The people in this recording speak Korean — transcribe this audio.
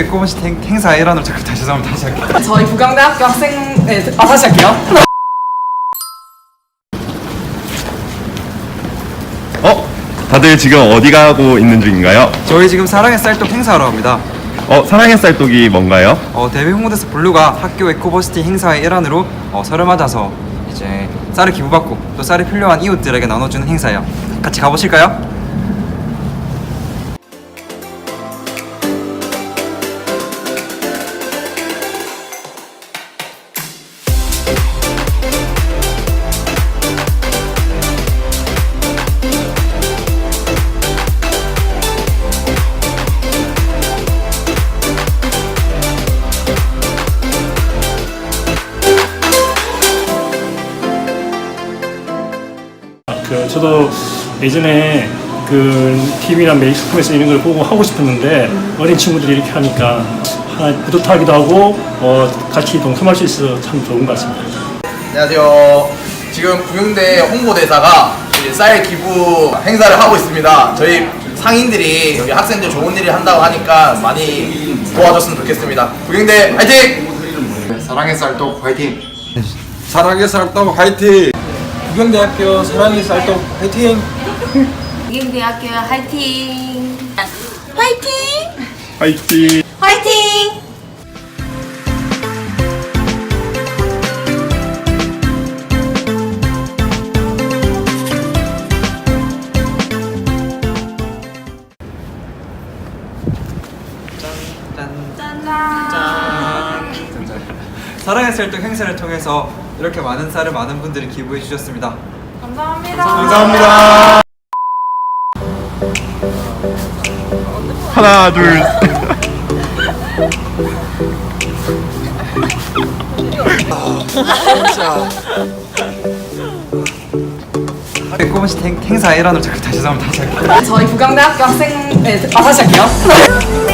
꼬문시 행사 일환으로 잠깐 다시 한번 다시 할게요. 저희 부강대학교 학생 네, 아 다시 할게요. 어? 다들 지금 어디 가고 있는 중인가요? 저희 지금 사랑의 쌀떡 행사하러 갑니다. 어, 사랑의 쌀떡이 뭔가요? 어, 데뷔 홍보대사 블루가 학교 에코버시티 행사의 일환으로 어, 설을 맞아서 이제 쌀을 기부받고 또 쌀이 필요한 이웃들에게 나눠주는 행사예요. 같이 가보실까요? 그 저도 예전에 그 TV나 메이크업에서 이런 걸 보고 하고 싶었는데 어린 친구들이 이렇게 하니까 하나 뿌듯하기도 하고 어, 같이 동참할 수 있어서 참 좋은 것 같습니다. 안녕하세요. 지금 부영대 홍보대사가 이제 쌀 기부 행사를 하고 있습니다. 저희 상인들이 여기 학생들 좋은 일을 한다고 하니까 많이 도와줬으면 좋겠습니다. 부영대 화이팅! 사랑의 쌀떡 화이팅! 사랑의 쌀떡 화이팅! 부경대학교 사랑의 쌀떡 화이팅! 국영대학교 화이팅! 화이팅! 화이팅! 화이팅! 사랑의 쌀떡 행사를 통해서 이렇게 많은 쌀을 많은 분들이 기부해 주셨습니다. 감사합니다. 감사합니다. 하나, 둘, 셋. 꼬문시 행사 일환으로 잠깐 다시 한번 다시 할게요. 저희 부강대학교 학생 네, 아 다시 할게요.